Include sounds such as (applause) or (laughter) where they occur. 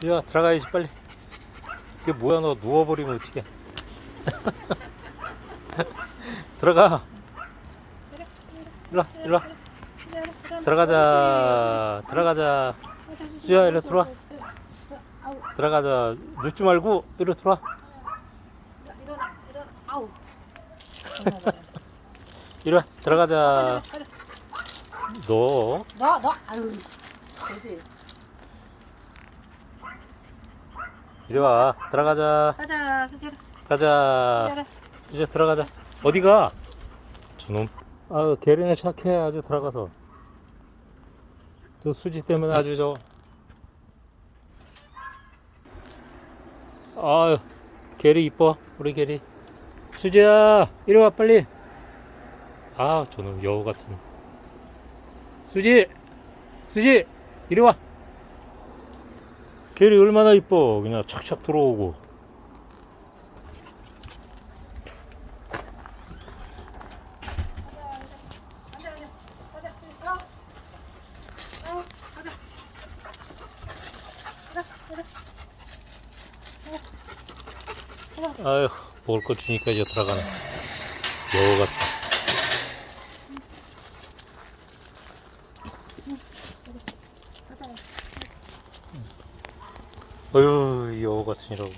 수야 들어가야지 빨리. 그게 뭐야 너 누워버리면 어떡해. (laughs) 들어가. 일로 와 일로 와. 들어가자 들어가자. 수야, 일로 들어와. 들어가자. 눕지 말고 이리 들어와. 와 들어가자. 너. 너 너 아유 그지 이리 와. 들어가자. 가자 가자. 가자. 가자. 이제 들어가자. 어디가? 저놈. 아유 게리네 착해. 아주 들어가서. 저 수지 때문에 아주 저. 아유 게리 이뻐. 우리 게리. 수지야 이리 와 빨리. 아 저놈 여우 같은. 수지 수지 이리 와 게리 얼마나 이뻐. 그냥 착착 들어오고. 아휴 먹을 거 주니까 이제 들어가네. 여우 같다 어휴 여우 같으니라고